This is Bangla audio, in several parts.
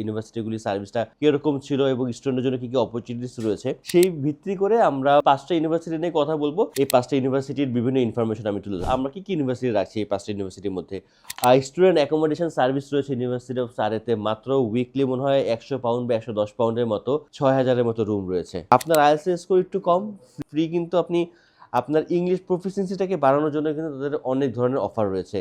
ইউনিভার্সিটিগুলি সার্ভিসটা কীরকম ছিল এবং স্টুডেন্টের জন্য কি কি অপরচুনিটিস রয়েছে, সেই ভিত্তি করে আমরা পাঁচটা ইউনিভার্সিটি নিয়ে কথা বলব। এই পাঁচটা ইউনিভার্সিটির বিভিন্ন ইনফরমেশন আমি তুলে আমরা কি কি ইউনিভার্সিটি রাখছি এই পাঁচটা ইউনিভার্সিটির মধ্যে? স্টুডেন্ট অ্যাকোমোডেশন সার্ভিস রয়েছে ইউনিভার্সিটি অফ সারেতে মাত্র উইকলি মনে হয় একশো পাউন্ড বা একশো দশ পাউন্ডের মতো, ছয় হাজারের মতো রুম রয়েছে। আপনার আইএলস স্কোর একটু কম ফ্রি কিন্তু আপনি আপনার ইংলিশ প্রফিসিয়েন্সিটাকে বাড়ানোর জন্য কিন্তু তাদের অনেক ধরনের অফার রয়েছে।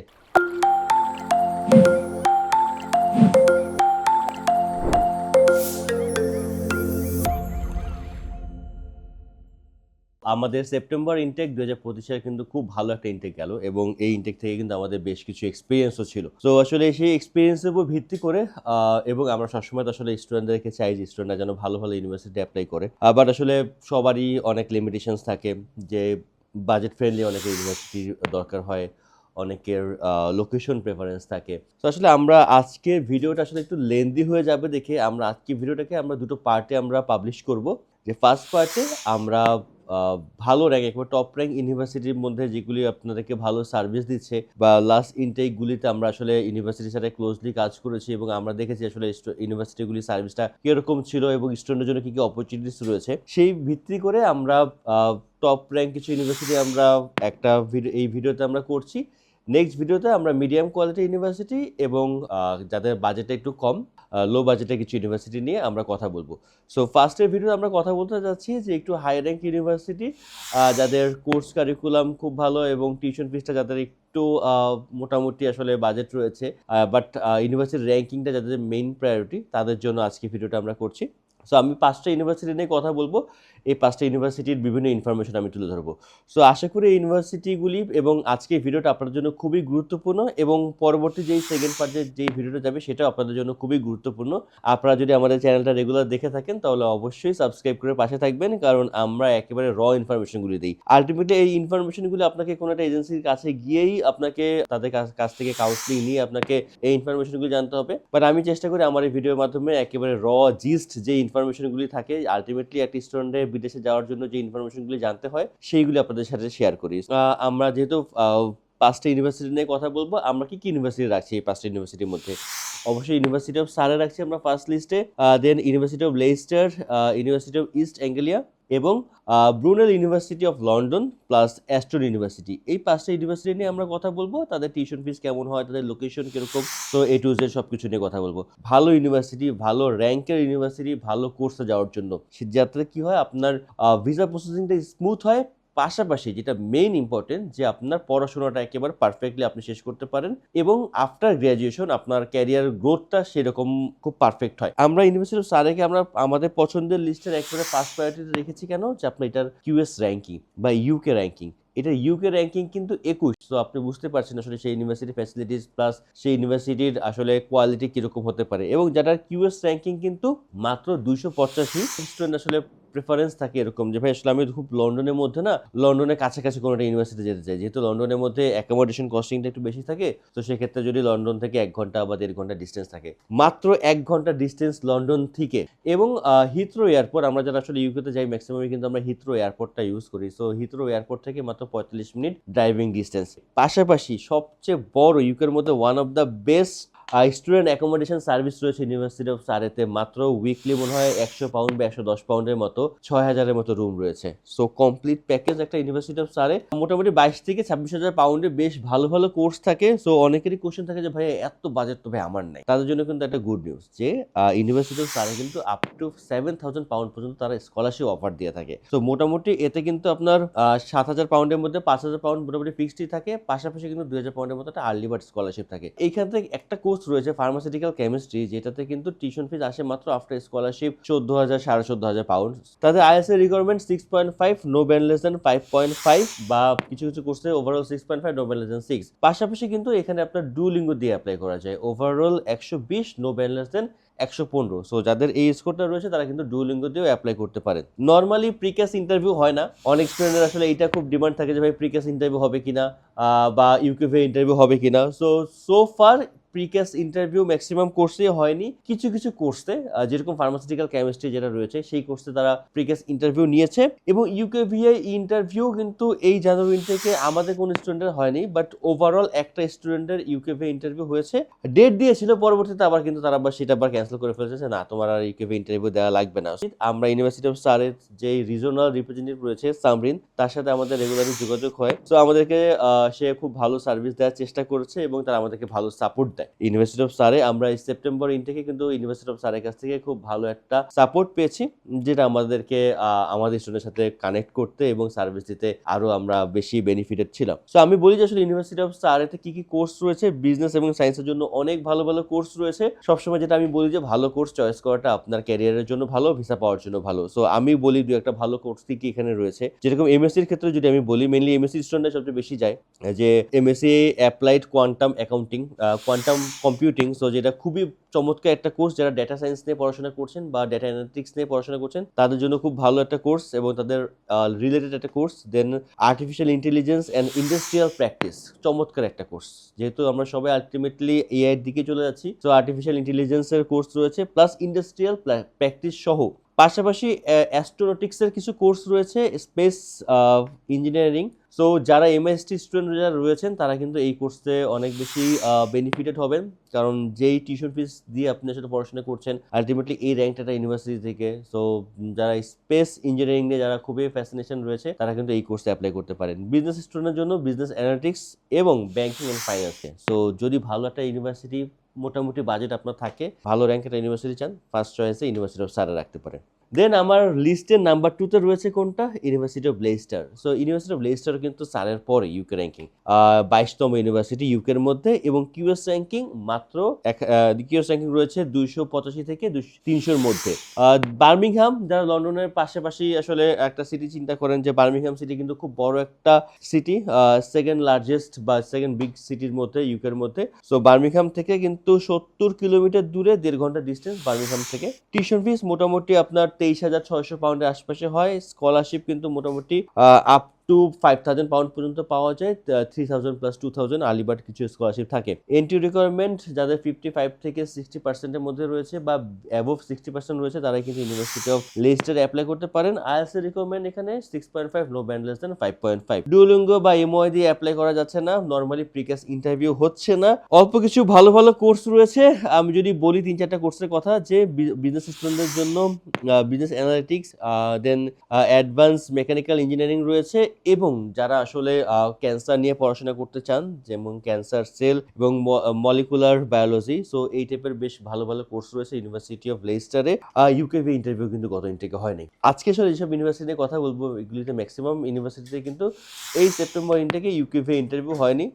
আমাদের সেপ্টেম্বর ইনটেক দু হাজার পঁচিশ সালে কিন্তু খুব ভালো একটা ইনটেক গেল এবং এই ইনটেক থেকে কিন্তু আমাদের বেশ কিছু এক্সপিরিয়েন্সও ছিল। তো আসলে সেই এক্সপিরিয়েন্সের উপর ভিত্তি করে এবং আমরা সবসময় আসলে স্টুডেন্টদেরকে চাই যে স্টুডেন্টরা যেন ভালো ভালো ইউনিভার্সিটি অ্যাপ্লাই করে। বাট আসলে সবারই অনেক লিমিটেশনস থাকে যে বাজেট ফ্রেন্ডলি অনেক ইউনিভার্সিটির দরকার হয়, অনেকের লোকেশন প্রেফারেন্স থাকে। তো আসলে আমরা আজকের ভিডিওটা আসলে একটু লেন্দি হয়ে যাবে দেখে আমরা আজকের ভিডিওটাকে আমরা দুটো পার্টে আমরা পাবলিশ করব। যে ফার্স্ট পার্টে আমরা ভালো র্যাঙ্ক একবার টপ র্যাঙ্ক ইউনিভার্সিটির মধ্যে যেগুলি আপনাদেরকে ভালো সার্ভিস দিচ্ছে বা লাস্ট ইনটেকগুলিতে আমরা আসলে ইউনিভার্সিটির সাথে ক্লোজলি কাজ করেছি এবং আমরা দেখেছি আসলে ইউনিভার্সিটিগুলির সার্ভিসটা কীরকম ছিল এবং স্টুডেন্টের জন্য কী কী অপরচুনিটিস রয়েছে। সেই ভিত্তি করে আমরা টপ র্যাঙ্ক কিছু ইউনিভার্সিটি আমরা একটা এই ভিডিওতে আমরা করছি। নেক্সট ভিডিওতে আমরা মিডিয়াম কোয়ালিটি ইউনিভার্সিটি এবং যাদের বাজেটটা একটু কম লো বাজেটে কিছু ইউনিভার্সিটি নিয়ে আমরা কথা বলব। সো ফার্স্টের ভিডিওতে আমরা কথা বলতে যাচ্ছি যে একটু হাই র্যাঙ্ক ইউনিভার্সিটি যাদের কোর্স কারিকুলাম খুব ভালো এবং টিউশন ফিসটা যাদের একটু মোটামুটি আসলে বাজেট রয়েছে বাট ইউনিভার্সিটির র্যাঙ্কিংটা যাদের মেইন প্রায়োরিটি তাদের জন্য আজকে ভিডিওটা আমরা করছি। সো আমি পাঁচটা ইউনিভার্সিটি নিয়ে কথা বলব। এই পাঁচটা ইউনিভার্সিটির বিভিন্ন ইনফরমেশন আমি তুলে ধরবো। সো আশা করি এই ইউনিভার্সিটিগুলি এবং আজকে ভিডিওটা আপনাদের জন্য খুবই গুরুত্বপূর্ণ এবং পরবর্তী যেই সেকেন্ড পার্টে যেই ভিডিওটা যাবে সেটাও আপনাদের জন্য খুবই গুরুত্বপূর্ণ। আপনারা যদি আমাদের চ্যানেলটা রেগুলার দেখে থাকেন তাহলে অবশ্যই সাবস্ক্রাইব করে পাশে থাকবেন কারণ আমরা একেবারে র ইনফরমেশনগুলি দিই। আলটিমেটলি এই ইনফরমেশনগুলি আপনাকে কোনো একটা এজেন্সির কাছে গিয়েই আপনাকে তাদের কাছ থেকে কাউন্সিলিং নিয়ে আপনাকে এই ইনফরমেশনগুলি জানতে হবে। বাট আমি চেষ্টা করি আমার এই ভিডিওর মাধ্যমে একেবারে র জিস্ট যে ইনফরমেশনগুলি থাকে আলটিমেটলি একটা স্টুডেন্টের বিদেশে যাওয়ার জন্য যে ইনফরমেশনগুলি জানতে হয়, সেইগুলি আপনাদের সাথে শেয়ার করি। আমরা যেহেতু পাঁচটা ইউনিভার্সিটি নিয়ে কথা বলব, আমরা কি কি ইউনিভার্সিটি রাখছি এই পাঁচটা ইউনিভার্সিটির মধ্যে? অবশ্যই ইউনিভার্সিটি অফ সারে রাখছি আমরা ফার্স্ট লিস্টে then university of Leicester university of East Anglia এবং Brunel university of London plus Aston university এই পাঁচটা ইউনিভার্সিটি নিয়ে আমরা কথা বলব, তাদের টিউশন ফিস কেমন হয়, তাদের লোকেশন কীরকম, তো এ টু জেড সব কিছু নিয়ে কথা বলব। ভালো ইউনিভার্সিটি ভালো র্যাঙ্কের ইউনিভার্সিটি ভালো কোর্সে যাওয়ার জন্য। যাতে কি হয়, আপনার ভিসা প্রসেসিংটা স্মুথ হয় পাশাপাশি যেটা মেইন ইম্পর্টেন্ট যে আপনার পড়াশোনাটা একেবারে পারফেক্টলি আপনি শেষ করতে পারেন এবং আফটার গ্র্যাজুয়েশন আপনার ক্যারিয়ার গ্রোথটা সেরকম খুব পারফেক্ট হয়। আমরা ইউনিভার্সিটি সারেকে আমরা আমাদের পছন্দের লিস্টের একেবারে ফার্স্ট প্রায়োরিটিতে রেখেছি কেন? যে আপনার এটার কিউএস র্যাঙ্কিং বা ইউকে র্যাঙ্কিং এটা ইউকে র্যাঙ্কিং কিন্তু একুশ। তো আপনি বুঝতে পারছেন আসলে সেই ইউনিভার্সিটি ফ্যাসিলিটিস প্লাস সেই ইউনিভার্সিটির আসলে কোয়ালিটি কীরকম হতে পারে। এবং যাটার কিউএস র্যাঙ্কিং কিন্তু মাত্র দুইশো পঁচাশি স্টুডেন্ট আসলে প্রেফারেন্স থাকে এরকম যে, ভাই, আসলে আমি খুব লন্ডনের মধ্যে না, লন্ডনের কাছাকাছি কোনো একটা ইউনিভার্সিটি যেতে চাই। যেহেতু লন্ডনের মধ্যে অ্যাকোমোডেশন কস্টিংটা একটু বেশি থাকে, তো সেক্ষেত্রে যদি লন্ডন থেকে এক ঘণ্টা বা দেড় ঘণ্টা ডিস্টেন্স থাকে। মাত্র এক ঘণ্টা ডিস্টেন্স লন্ডন থেকে। এবং হিথ্রো এয়ারপোর্ট আমরা যারা আসলে ইউকেতে যাই ম্যাক্সিমামই কিন্তু আমরা হিথ্রো এয়ারপোর্টটা ইউজ করি। সো হিথ্রো এয়ারপোর্ট থেকে মাত্র পঁয়তাল্লিশ মিনিট ড্রাইভিং ডিস্টেন্স পাশাপাশি সবচেয়ে বড় ইউকের মধ্যে one of the best student accommodation service রয়েছে ইউনিভার্সিটি অফ সারেতে মাত্র উইকলি মনে হয় একশো পাউন্ড বা একশো দশ পাউন্ডের মতো, ছয় হাজারের মতো রুম রয়েছে। সো কমপ্লিট প্যাকেজ একটা ইউনিভার্সিটি অফ সারে মোটামুটি বাইশ থেকে ছাব্বিশ হাজার পাউন্ডে বেশ ভালো ভালো কোর্স থাকে। সো অনেকেরই কোশ্চেন থাকে যে, ভাই, এত বাজেট তো ভাই আমার নাই। তাদের জন্য কিন্তু একটা গুড নিউজ যে ইউনিভার্সিটি অফ সারে কিন্তু up to seven thousand pound পর্যন্ত তারা স্কলারশিপ অফার দিয়ে থাকে। তো মোটামুটি এতে কিন্তু আপনার সাত হাজার পাউন্ডের মধ্যে পাঁচ হাজার পাউন্ড মোটামুটি ফিক্সডই থাকে। পাশাপাশি কিন্তু দুই হাজার পাউন্ডের মতো একটা আর্লি বার্ড স্কলারশিপ থাকে। এইখান থেকে একটা কোর্স রয়েছে ফার্মাসিউটিক্যাল কেমিস্ট্রি যেটাতে কিন্তু টিউশন ফিজ আসে মাত্র আফটার স্কলারশিপ চোদ্দ হাজার সাড়ে চোদ্দ হাজার পাউন্ড তাদের ISA requirement six point five no band less than five point five বা কিছু কিছু কোর্সে overall six point five no band less than six পাশাপাশি কিন্তু এখানে আপনার ডুলিঙ্গো দিয়ে অ্যাপ্লাই করা যায়। ওভারঅল একশো বিশ নো ব্যান লেস দেন একশো পনেরো। সো যাদের এই স্কোরটা রয়েছে, তারা কিন্তু ডুলিঙ্গো দিয়েও অ্যাপ্লাই করতে পারেন। নর্মালি প্রিকাস ইন্টারভিউ হয় না। অনেক স্টুডেন্টের আসলে এইটা খুব ডিমান্ড থাকে যে, ভাই প্রিকাস ইন্টারভিউ হবে কিনা? বা ইউকেভে ইন্টারভিউ হবে কিনা? So so far pre CAS interview maximum কোর্সে হয়নি। কিছু কিছু কোর্সে যেরকম ফার্মাসিউটিক্যাল কেমিস্ট্রি যেটা রয়েছে, সেই কোর্সে তারা প্রিক্যাস ইন্টারভিউ নিয়েছে। এবং ইউকেভিআই ইন্টারভিউ কিন্তু এই জানুয়ারি থেকে আমাদের কোনো স্টুডেন্টের হয়নি বাট ওভারঅল একটা স্টুডেন্টের ইউকেভি ইন্টারভিউ হয়েছে। ডেট দিয়েছিল, পরবর্তীতে আবার কিন্তু তারা আবার সেটা আবার ক্যান্সেল করে ফেলেছে না, তোমার আর ইউকেভি ইন্টারভিউ দেওয়া লাগবে না। আমরা ইউনিভার্সিটি অফ স্টারের যে রিজনাল রিপ্রেজেন্টেটিভ রয়েছে সামরিন তার সাথে আমাদের রেগুলারলি যোগাযোগ হয়। তো আমাদেরকে সে খুব ভালো সার্ভিস দেওয়ার চেষ্টা করেছে এবং তারা আমাদেরকে ভালো সাপোর্ট দেয় ইউনিভার্সিটি অফ সারে আমরা এই সেপ্টেম্বর ইনটেকে কিন্তু ইউনিভার্সিটি অফ সারের কাছ থেকে খুব ভালো একটা সাপোর্ট পেয়েছি, যেটা আমাদেরকে আমাদের স্টুডেন্টের সাথে কানেক্ট করতে এবং সার্ভিস দিতে আরও আমরা বেশি বেনিফিটেড ছিলাম। সো আমি বলি যে আসলে ইউনিভার্সিটি অফ সারেতে কি কি কোর্স রয়েছে বিজনেস এবং সায়েন্সের জন্য অনেক ভালো ভালো কোর্স রয়েছে। সবসময় যেটা আমি বলি যে ভালো কোর্স চয়েস করাটা আপনার ক্যারিয়ারের জন্য ভালো ভিসা পাওয়ার জন্য ভালো। সো আমি বলি দু একটা ভালো কোর্স কি কি এখানে রয়েছে। যেরকম এমএসসির ক্ষেত্রে যদি আমি বলি মেনলি এমএসসি স্টুডেন্টরা সবচেয়ে বেশি যায়, যে MSc applied quantum accounting quantum computing so যেটা খুবই চমৎকার একটা কোর্স যারা ডেটা সায়েন্স নিয়ে পড়াশোনা করছেন বা ডেটা অ্যানালিটিক্স নিয়ে পড়াশোনা করছেন, তাদের জন্য খুব ভালো একটা কোর্স এবং তাদের রিলেটেড একটা course then artificial intelligence and industrial practice চমৎকার একটা কোর্স যেহেতু আমরা সবাই আলটিমেটলি এআই এর দিকে চলে যাচ্ছি তো আর্টিফিশিয়াল ইন্টেলিজেন্সের কোর্স রয়েছে প্লাস ইন্ডাস্ট্রিয়াল প্র্যাকটিস সহ। পাশাপাশি অ্যাস্ট্রোনটিক্সের কিছু কোর্স রয়েছে স্পেস ইঞ্জিনিয়ারিং সো যারা এমএসটি স্টুডেন্ট যারা রয়েছেন, তারা কিন্তু এই কোর্সে অনেক বেশি বেনিফিটেড হবেন। কারণ যেই টিউশন ফিস দিয়ে আপনি আসলে পড়াশোনা করছেন আলটিমেটলি এই র্যাঙ্কটা ইউনিভার্সিটি থেকে। সো যারা স্পেস ইঞ্জিনিয়ারিং নিয়ে যারা খুবই ফ্যাসিনেশন রয়েছে, তারা কিন্তু এই কোর্সে অ্যাপ্লাই করতে পারেন। বিজনেস স্টুডেন্টের জন্য বিজনেস অ্যানালিটিক্স এবং ব্যাংকিং অ্যান্ড ফাইন্যান্সে সো যদি ভালো একটা ইউনিভার্সিটি মোটামুটি বাজেট আপনার থাকে, ভালো র্যাঙ্কের ইউনিভার্সিটি চান ফার্স্ট চয়েসে ইউনিভার্সিটি অফ সারে রাখতে পারেন। দেন আমার লিস্টের নাম্বার টুতে রয়েছে কোনটা? University of Leicester so university of Leicester কিন্তু সারের পরে ইউকে র্যাঙ্কিং বাইশতম ইউনিভার্সিটি ইউকের মধ্যে এবং কিউএস র্যাঙ্কিং মাত্র কিউএস র্যাঙ্কিং রয়েছে দুইশো পঁচাশি থেকে তিনশোর মধ্যে। বার্মিংহাম যারা লন্ডনের পাশাপাশি আসলে একটা সিটি চিন্তা করেন যে বার্মিংহাম সিটি কিন্তু খুব বড় একটা সিটি সেকেন্ড লার্জেস্ট বা সেকেন্ড বিগ সিটির মধ্যে ইউকের মধ্যে। সো বার্মিংহাম থেকে কিন্তু সত্তর কিলোমিটার দূরে, দেড় ঘণ্টা ডিস্টেন্স বার্মিংহাম থেকে। টিউশন ফিস মোটামুটি আপনার তেইশ হাজার ছয়শো পাউন্ডের আশপাশে হয়। স্কলারশিপ কিন্তু মোটামুটি up to five thousand pound পর্যন্ত পাওয়া যায় three thousand plus two thousand early bird কিছু স্কলারশিপ থাকে। এন্ট্রি রিকোয়ারমেন্ট যাদের ফিফটি ফাইভ থেকে সিক্সটি পার্সেন্টের মধ্যে রয়েছে বা অ্যাবোভ সিক্সটি পার্সেন্ট রয়েছে, তারা কিন্তু ইউনিভার্সিটি অফ লেস্টার অ্যাপ্লাই করতে পারেন। আইএলস রিকোয়ারমেন্ট এখানে six point five no band less than five point five Duolingo বা এমওয়াই দিয়ে অ্যাপ্লাই করা যাচ্ছে না নর্মালি প্রিকাস ইন্টারভিউ হচ্ছে না। অল্প কিছু ভালো ভালো কোর্স রয়েছে। আমি যদি বলি তিন চারটা কোর্সের কথা, যে বিজনেস স্টুডেন্টদের জন্য business analytics then advance mechanical engineering রয়েছে। এবং যারা আসলে ক্যান্সার নিয়ে পড়াশোনা করতে চান, যেমন ক্যান্সার সেল এবং মলিকুলার বায়োলজি সো এই টাইপের বেশ ভালো ভালো কোর্স রয়েছে ইউনিভার্সিটি অফ লেস্টারে ইউকেভি ইন্টারভিউ কিন্তু গত ইন্টেকে হয়নি। আজকে আসলে এইসব ইউনিভার্সিটি নিয়ে কথা বলব, এগুলিতে ম্যাক্সিমাম ইউনিভার্সিটিতে কিন্তু এই সেপ্টেম্বর ইন্টেকে ইউকেভি ইন্টারভিউ হয়নি।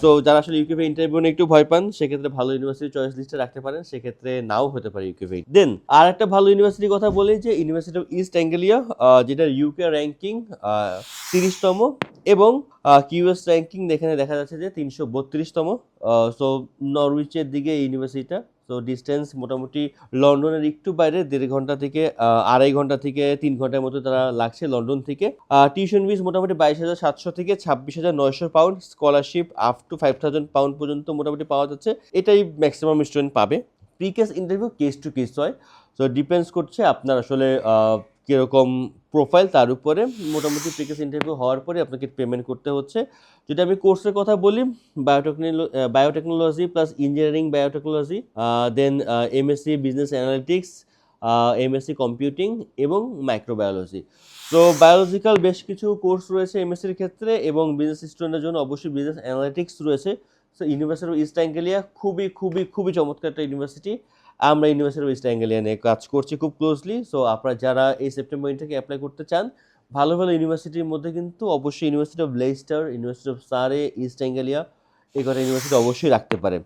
সো যারা আসলে ইউকেভি ইন্টারভিউ নিয়ে একটু ভয় পান, সেক্ষেত্রে ভালো ইউনিভার্সিটি চয়েস লিস্টে রাখতে পারেন, সেক্ষেত্রে নাও হতে পারে ইউকেভি দেন আর একটা ভালো ইউনিভার্সিটির কথা বলি যে ইউনিভার্সিটি অফ ইস্ট অ্যাঙ্গেলিয়া যেটা ইউকে র্যাঙ্কিং তিরিশতম এবং কিউএস র্যাঙ্কিং এখানে দেখা যাচ্ছে যে তিনশো বত্রিশতম। সো নরউইচের দিকে ইউনিভার্সিটিটা তো ডিস্টেন্স মোটামুটি লন্ডনের একটু বাইরে, দেড় ঘণ্টা থেকে আড়াই ঘণ্টা থেকে তিন ঘণ্টার মতো তারা লাগছে লন্ডন থেকে। টিউশন ফিস মোটামুটি বাইশ হাজার সাতশো থেকে ছাব্বিশ হাজার নয়শো pound scholarship up to five thousand pound পর্যন্ত মোটামুটি পাওয়া যাচ্ছে। এটাই ম্যাক্সিমাম স্টুডেন্ট পাবে। Pre CAS interview CAS to CAS হয়। সো ডিপেন্ডস করছে আপনার আসলে কীরকম প্রোফাইল তার উপরে। মোটামুটি প্রিকেস ইন্টারভিউ হওয়ার পরে আপনাকে পেমেন্ট করতে হচ্ছে। যদি আমি কোর্সের কথা বলি biotechnology biotechnology plus engineering biotechnology then MSc business analytics MSc computing এবং মাইক্রোবায়োলজি তো বায়োলজিক্যাল বেশ কিছু কোর্স রয়েছে এমএসসির ক্ষেত্রে এবং বিজনেস স্টুডেন্টের জন্য অবশ্যই বিজনেস অ্যানালিটিক্স রয়েছে। So university of East Anglia খুবই খুবই খুবই চমৎকার একটা ইউনিভার্সিটি আমরা ইউনিভার্সিটি ইস্ট অ্যাঙ্গেলিয়া নিয়ে কাজ করছি খুব ক্লোজলি সো আপনারা যারা এই সেপ্টেম্বর ইন্টারকে অ্যাপ্লাই করতে চান, ভালো ভালো ইউনিভার্সিটির মধ্যে কিন্তু অবশ্যই university of Leicester university of Surrey East Anglia এই কটা ইউনিভার্সিটি অবশ্যই রাখতে পারে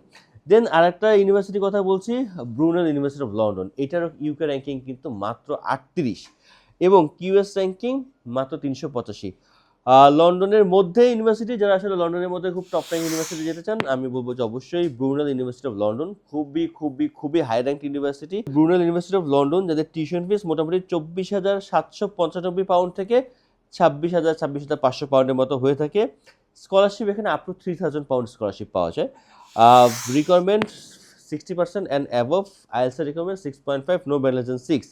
দেন আরেকটা ইউনিভার্সিটির কথা বলছি ব্রুনেল ইউনিভার্সিটি অফ লন্ডন এটার ইউকে র্যাঙ্কিং কিন্তু মাত্র আটত্রিশ এবং কিউএস র্যাঙ্কিং মাত্র তিনশো পঁচাশি। লন্ডনের মধ্যে ইউনিভার্সিটি যারা আসলে লন্ডনের মধ্যে খুব টপ র্যাঙ্ক ইউনিভার্সিটি যেতে চান, আমি বলব যে অবশ্যই ব্রুনেল ইউনিভার্সিটি অফ লন্ডন খুবই খুবই খুবই high rank university Brunel university of London যাদের টিউশন ফিস মোটামুটি চব্বিশ হাজার সাতশো পঁচানব্বই পাউন্ড থেকে ছাব্বিশ হাজার ছাব্বিশ হাজার পাঁচশো পাউন্ডের মতো হয়ে থাকে। স্কলারশিপ এখানে up to three thousand pound scholarship পাওয়া যায়। Requirement sixty percent and above আইএলসের requirement six point five no balance six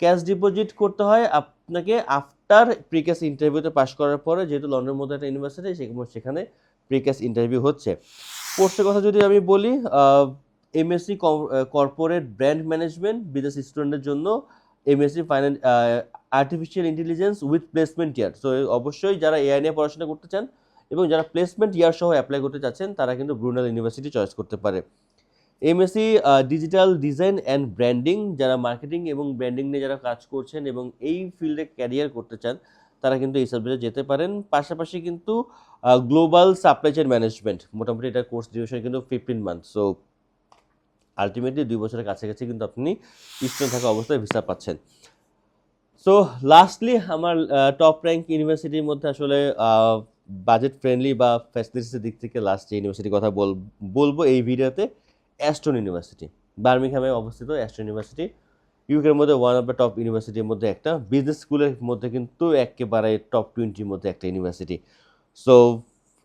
cash deposit করতে হয়। আপনাকে আফটার প্রিক্যাস ইন্টারভিউতে পাশ করার পরে যেহেতু লন্ডনের মধ্যে একটা ইউনিভার্সিটি সেখানে প্রিক্যাস ইন্টারভিউ হচ্ছে। কোর্সের কথা যদি আমি বলি এমএসসি কর্পোরেট ব্র্যান্ড ম্যানেজমেন্ট বিদেশ স্টুডেন্টের জন্য MSc finance artificial intelligence with placement year so অবশ্যই যারা এআই নিয়ে পড়াশোনা করতে চান এবং যারা প্লেসমেন্ট ইয়ার সহ অ্যাপ্লাই করতে চাচ্ছেন, তারা কিন্তু ব্রুনাল ইউনিভার্সিটি চয়েস করতে পারে। MSc digital design and branding যারা মার্কেটিং এবং ব্র্যান্ডিং নিয়ে যারা কাজ করছেন এবং এই ফিল্ডে ক্যারিয়ার করতে চান, তারা কিন্তু এই সাবজেক্টে যেতে পারেন। পাশাপাশি কিন্তু গ্লোবাল সাপ্লাই চেন ম্যানেজমেন্ট মোটামুটি এটা কোর্স ডিউরেশন কিন্তু ফিফটিন মান্থ সো আলটিমেটলি দুই বছরের কাছাকাছি কিন্তু আপনি স্টুডেন্ট থাকা অবস্থায় ভিসা পাচ্ছেন। সো লাস্টলি আমার টপ র্যাঙ্ক ইউনিভার্সিটির মধ্যে আসলে বাজেট ফ্রেন্ডলি বা ফ্যাসিলিটিসের দিক থেকে লাস্ট ইউনিভার্সিটির কথা বল, বলব এই ভিডিওতে অ্যাস্টন ইউনিভার্সিটি বার্মিংহামে অবস্থিত অ্যাস্টন ইউনিভার্সিটি ইউকের মধ্যে ওয়ান অফ দ্য টপ ইউনিভার্সিটির মধ্যে একটা। বিজনেস স্কুলের মধ্যে কিন্তু একেবারে টপ টোয়েন্টির মধ্যে একটা ইউনিভার্সিটি সো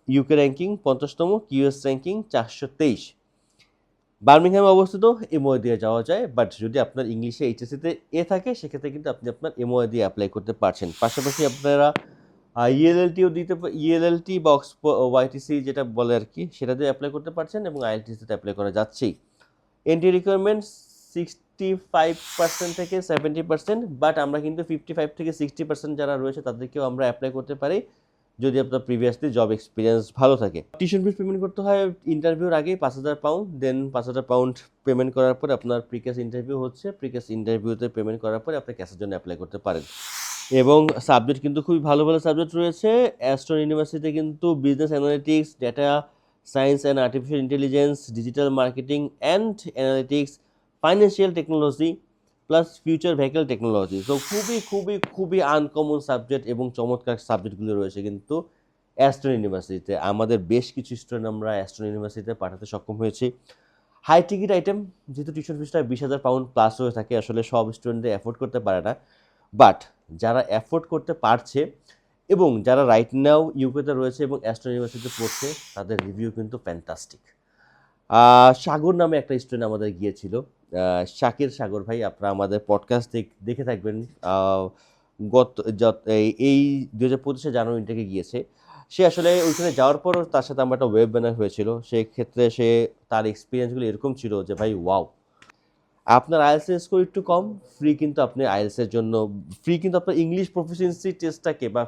ইউকে র্যাঙ্কিং পঞ্চাশতম কিউএস র্যাঙ্কিং চারশো তেইশ। বার্মিংহামে অবস্থিত এমওআই দিয়ে যাওয়া যায়। বাট যদি আপনার ইংলিশে এইচএসসিতে এ থাকে, সেক্ষেত্রে কিন্তু আপনি আপনার এমওআই দিয়ে অ্যাপ্লাই করতে পারছেন। পাশাপাশি আপনারা ইএলএলটিও দিতে ইএলএলটি বা ওয়াইটিসি যেটা বলে আর কি, সেটা দিয়ে অ্যাপ্লাই করতে পারছেন এবং আইএলটিসিতে অ্যাপ্লাই করা যাচ্ছেই। Entry requirement sixty five percent থেকে সেভেন্টি পার্সেন্ট বাট আমরা কিন্তু ফিফটি ফাইভ থেকে সিক্সটি পার্সেন্ট যারা রয়েছে তাদেরকেও আমরা অ্যাপ্লাই করতে পারি যদি আপনার প্রিভিয়াসলি জব এক্সপিরিয়েন্স ভালো থাকে। টিউশন ফিস পেমেন্ট করতে হয় ইন্টারভিউর আগে পাঁচ হাজার পাউন্ড দেন পাঁচ হাজার পাউন্ড পেমেন্ট করার পরে আপনার প্রিকেস ইন্টারভিউ হচ্ছে প্রিকেস ইন্টারভিউতে পেমেন্ট করার পরে আপনি ক্যাশের জন্য অ্যাপ্লাই করতে পারেন। এবং সাবজেক্ট কিন্তু খুবই ভালো ভালো সাবজেক্ট রয়েছে। অ্যাস্টন ইউনিভার্সিটিতে কিন্তু business analytics data science and artificial intelligence digital marketing and analytics financial technology plus future vehicle technology so খুবই খুবই খুবই আনকমন সাবজেক্ট এবং চমৎকার সাবজেক্টগুলো রয়েছে কিন্তু অ্যাস্টন ইউনিভার্সিটিতে আমাদের বেশ কিছু স্টুডেন্ট আমরা অ্যাস্টন ইউনিভার্সিটিতে পাঠাতে সক্ষম হয়েছি। হাই টিকিট আইটেম যেহেতু টিউশন ফিসটা বিশ হাজার পাউন্ড প্লাস হয়ে থাকে, আসলে সব স্টুডেন্টদের অ্যাফোর্ড করতে পারে না। বাট যারা অ্যাফোর্ড করতে পারছে এবং যারা রাইট নাও ইউকেতে রয়েছে এবং অ্যাস্টন ইউনিভার্সিটিতে পড়ছে, তাদের রিভিউ কিন্তু ফ্যান্টাস্টিক সাগর নামে একটা স্টুডেন্ট আমাদের গিয়েছিল। শাকির সাগর ভাই, আপনারা আমাদের পডকাস্ট দেখে থাকবেন। গত এই দু হাজার পঁচিশে জানুয়ারি থেকে গিয়েছে। সে আসলে ওইখানে যাওয়ার পর তার সাথে আমার একটা ওয়েব ব্যানার হয়েছিল। সেক্ষেত্রে সে তার এক্সপিরিয়েন্সগুলো এরকম ছিল যে, ভাই ওয়াও আপনার আইএলসের স্কোর একটু কম ফ্রি কিন্তু আপনি আইএলসের জন্য ফ্রি কিন্তু আপনার ইংলিশ প্রফিসিয়েন্সি টেস্টটাকে বা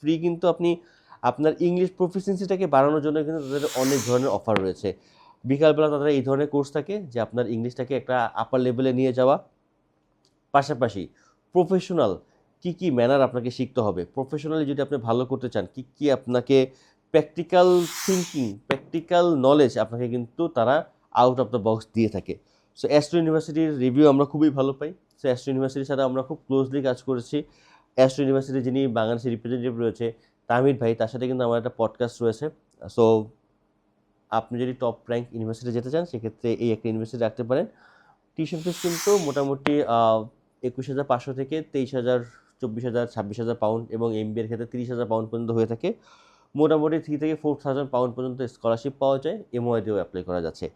ফ্রি কিন্তু আপনি আপনার ইংলিশ প্রফিসিয়েন্সিটাকে বাড়ানোর জন্য কিন্তু তাদের অনেক ধরনের অফার রয়েছে। বিকালবেলা তাদের এই ধরনের কোর্স থাকে যে আপনার ইংলিশটাকে একটা আপার লেভেলে নিয়ে যাওয়া। পাশাপাশি প্রফেশনাল কি কি ম্যানার আপনাকে শিখতে হবে? প্রফেশনালি যদি আপনি ভালো করতে চান, কি কি আপনাকে প্র্যাকটিক্যাল থিঙ্কিং প্র্যাকটিক্যাল নলেজ আপনাকে কিন্তু তারা আউট অফ দ্য বক্স দিয়ে থাকে। সো অ্যাস্ট্রো ইউনিভার্সিটির রিভিউ আমরা খুবই ভালো পাই। সো অ্যাস্ট্রো ইউনিভার্সিটির সাথে আমরা খুব ক্লোজলি কাজ করেছি। অ্যাস্ট্রো ইউনিভার্সিটি যিনি বাংলাদেশের রিপ্রেজেন্টেটিভ রয়েছে তামিদ ভাই, তার সাথে কিন্তু আমার একটা পডকাস্ট রয়েছে। সো আপনি যদি টপ র্যাঙ্ক ইউনিভার্সিটি যেতে চান, সেক্ষেত্রে এই একটা ইউনিভার্সিটি রাখতে পারেন। টিউশন ফিস কিন্তু মোটামুটি একুশ হাজার পাঁচশো থেকে তেইশ হাজার, চব্বিশ হাজার, ছাব্বিশ হাজার পাউন্ড এবং এম এমবিএর ক্ষেত্রে তিরিশ হাজার পাউন্ড পর্যন্ত হয়ে থাকে। মোটামুটি থ্রি থেকে ফোর থাউজেন্ড পাউন্ড পর্যন্ত স্কলারশিপ পাওয়া যায় এমওআই দিয়েও অ্যাপ্লাই করা যাচ্ছে।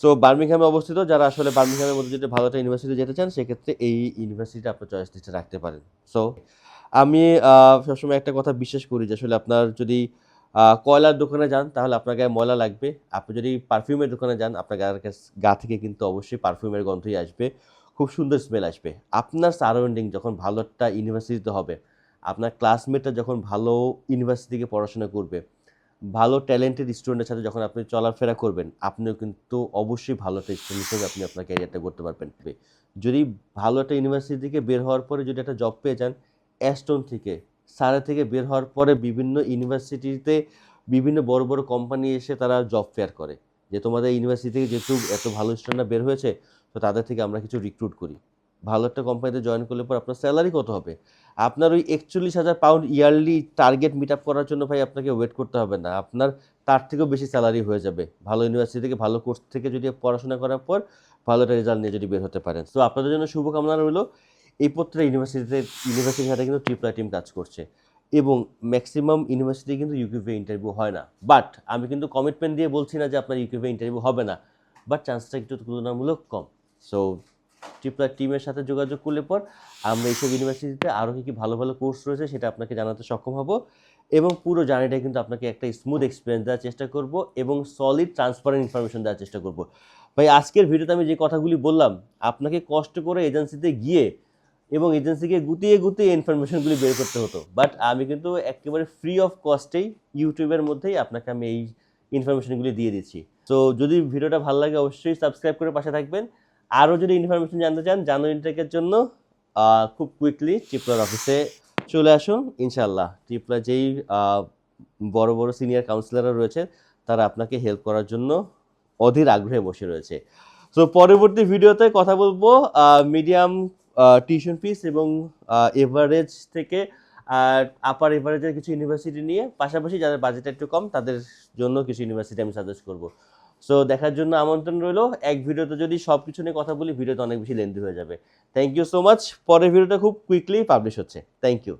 সো বার্মিংহামে অবস্থিত, যারা আসলে বার্মিংহামের মধ্যে যদি ভালো একটা ইউনিভার্সিটি যেতে চান, সেক্ষেত্রে এই ইউনিভার্সিটিটা আপনার চয়েস লিস্টে রাখতে পারেন। সো আমি সবসময় একটা কথা বিশ্বাস করি যে আসলে আপনার যদি কয়লার দোকানে যান, তাহলে আপনার গায়ে ময়লা লাগবে। আপনি যদি পারফিউমের দোকানে যান, আপনার গায়ের গা থেকে কিন্তু অবশ্যই পারফিউমের গন্ধই আসবে। খুব সুন্দর স্মেল আসবে। আপনার সারাউন্ডিং যখন ভালো একটা ইউনিভার্সিটিতে হবে, আপনার ক্লাসমেটরা যখন ভালো ইউনিভার্সিটিকে পড়াশোনা করবে ভালো ট্যালেন্টেড স্টুডেন্টের সাথে যখন আপনি চলাফেরা করবেন, আপনিও কিন্তু অবশ্যই ভালো একটা স্টুডেন্ট হিসেবে আপনি আপনার ক্যারিয়ারটা করতে পারবেন। যদি ভালো একটা ইউনিভার্সিটি থেকে বের হওয়ার পরে যদি একটা জব পেয়ে যান অ্যাস্টন থেকে সারা থেকে বের হওয়ার পরে বিভিন্ন ইউনিভার্সিটিতে বিভিন্ন বড় বড় কোম্পানি এসে তারা জব ফেয়ার করে। যে তোমাদের ইউনিভার্সিটি থেকে যেহেতু এত ভালো স্টুডেন্টরা বের হয়েছে, তো তাদের থেকে আমরা কিছু রিক্রুট করি। ভালো একটা কোম্পানিতে জয়েন করলে পর আপনার স্যালারি কত হবে? আপনার ওই একচল্লিশ হাজার pound yearly target meet up করার জন্য ভাই আপনাকে ওয়েট করতে হবে না। আপনার তার থেকেও বেশি স্যালারি হয়ে যাবে। ভালো ইউনিভার্সিটি থেকে, ভালো কোর্স থেকে যদি পড়াশোনা করার পর ভালো একটা রেজাল্ট নিয়ে যদি বের হতে পারেন। তো আপনাদের জন্য শুভকামনা রইল। এই পত্রে ইউনিভার্সিটিতে ইউনিভার্সিটির সাথে কিন্তু ট্রিপলা টিম কাজ করছে। এবং ম্যাক্সিমাম ইউনিভার্সিটি কিন্তু ইউকিউভে ইন্টারভিউ হয় না। বাট আমি কিন্তু কমিটমেন্ট দিয়ে বলছি না যে আপনার ইউকিউভে ইন্টারভিউ হবে না। বাট চান্সটা একটু তুলনামূলক কম। সো ট্রিপলার টিমের সাথে যোগাযোগ করলে পর আমরা এইসব ইউনিভার্সিটিতে আরও কী কী ভালো ভালো কোর্স রয়েছে সেটা আপনাকে জানাতে সক্ষম হব। এবং পুরো জার্নিটা কিন্তু আপনাকে একটা স্মুথ এক্সপিরিয়েন্স দেওয়ার চেষ্টা করব এবং সলিড ট্রান্সপারেন্ট ইনফরমেশন দেওয়ার চেষ্টা করব। ভাই, আজকের ভিডিওতে আমি যে কথাগুলি বললাম, আপনাকে কষ্ট করে এজেন্সিতে গিয়ে এবং এজেন্সিকে গুতিয়ে গুতিয়ে ইনফরমেশনগুলি বের করতে হতো। বাট আমি কিন্তু একেবারে ফ্রি অফ কস্টেই ইউটিউবের মধ্যেই আপনাকে আমি এই ইনফরমেশনগুলি দিয়ে দিচ্ছি। তো যদি ভিডিওটা ভালো লাগে, অবশ্যই সাবস্ক্রাইব করে পাশে থাকবেন। আরও যদি ইনফরমেশন জানতে চান জানুয়ারি ইনটেকের জন্য খুব কুইকলি টিপলার অফিসে চলে আসুন। ইনশাল্লাহ টিপলার যেই বড় বড় সিনিয়র কাউন্সিলররা রয়েছে, তারা আপনাকে হেল্প করার জন্য অধীর আগ্রহে বসে রয়েছে। তো পরবর্তী ভিডিওতে কথা বলব মিডিয়াম টিউশন ফিস এবং এভারেজ থেকে, আর আপার এভারেজের কিছু ইউনিভার্সিটি নিয়ে। পাশাপাশি যাদের বাজেট একটু কম, তাদের জন্য কিছু ইউনিভার্সিটি আমি সাজেস্ট করব। সো দেখার জন্য আমন্ত্রণ রইল। এক ভিডিওতে যদি সব কিছু নিয়ে কথা বলি, ভিডিওতে অনেক বেশি লেন্দি হয়ে যাবে। থ্যাংক ইউ সো মাচ পরের ভিডিওটা খুব কুইকলি পাবলিশ হচ্ছে। Thank you